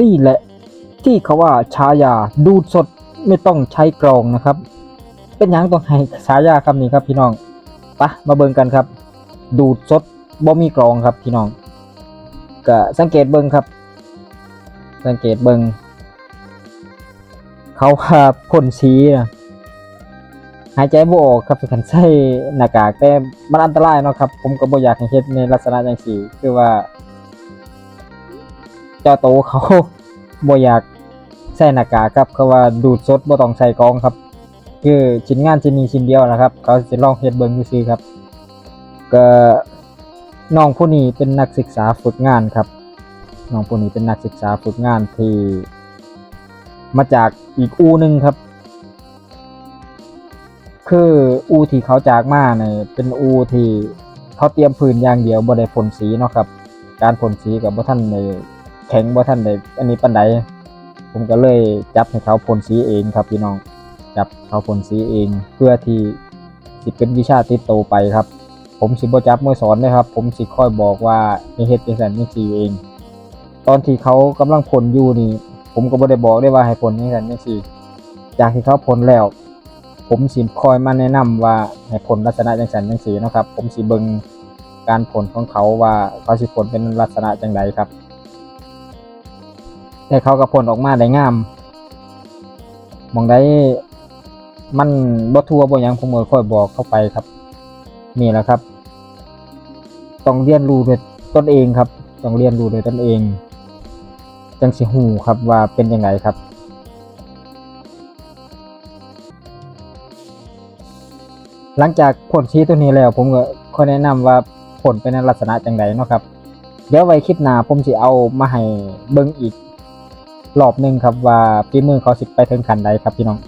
นี่แหละ ที่เขาว่าชายาดูดสดไม่ต้องใช้กรองนะครับ เป็นยังต้องให้ฉายาคำนี้ครับพี่น้องปะมาเบิ่งกันครับ ดูดสดบ่มีกรองครับพี่น้องก็สังเกตเบิ่งครับ สังเกตเบิ่งเขาว่าพ่นสีนะหายใจบ่ออกครับคันใส่หน้ากากแต่มันอันตรายเนาะครับ ผมก็บ่อยากให้เฮ็ดในลักษณะจังซี่คือว่า เจ้าโตเขาบ่อยากใส่หน้ากากครับเขาว่าดูดสดบ่ต้องใส่กองครับ คือชิ้นงานชิ้นนี้ชิ้นเดียวนะครับ เขาสิลองเฮ็ดเบิ่งซื่อครับ ก็น้องผู้นี้เป็นนักศึกษาฝึกงานครับน้องผู้นี้เป็นนักศึกษาฝึกงานที่มาจากอีกอูหนึงครับ คืออูที่เขาจากมาเนี่ยเป็นอูที่เขาเตรียมพื้นอย่างเดียวบ่ได้พ่นสีเนาะครับ การพ่นสีกับบ่ท่านใน แข็งบ่าท่านในอันนี้ปานใดผมก็เลยจับให้เขาพ่นสีเองครับพี่น้องจับเขาพ่นสีเอง เพื่อที่สิเป็นวิชาติดโตไปครับ ผมสิบ่จับมือสอนนะครับ ผมสิคอยบอกว่าให้เฮ็ดเป็นสันนิสีเอง ตอนที่เขากำลังพ่นอยู่นี่ ผมก็บ่ได้บอกได้ว่าให้พ่นจังซั่นจังซี่จากที่เขาพ่นแล้ว ผมสิคอยมาแนะนำว่าให้พ่นลักษณะจังซั่นจังซี่เนะครับ ผมสิเบิ่งการพ่นของเขาว่าเขาสิพ่นเป็นลักษณะจังไดครับ แต่เขาก็พ่นออกมาได้งามมองได้มันบ่ทัวบ่ยังผมก็ค่อยบอกเข้าไปครับ นี่แหละครับ ต้องเรียนรู้ด้วยตนเองครับ ต้องเรียนรู้ด้วยตนเอง จังสิหูครับว่าเป็นยังไงครับหลังจากผลชี้ตัวนี้แล้ว ผมก็ขอแนะนำว่าผลเป็นลักษณะจังไดเนาะครับ เดี๋ยวไว้คลิปหน้าผมสิเอามาให้เบิ่งอีก รอบหนึ่งครับว่าฝีมือเขาสิไปถึงขันใดครับพี่น้อง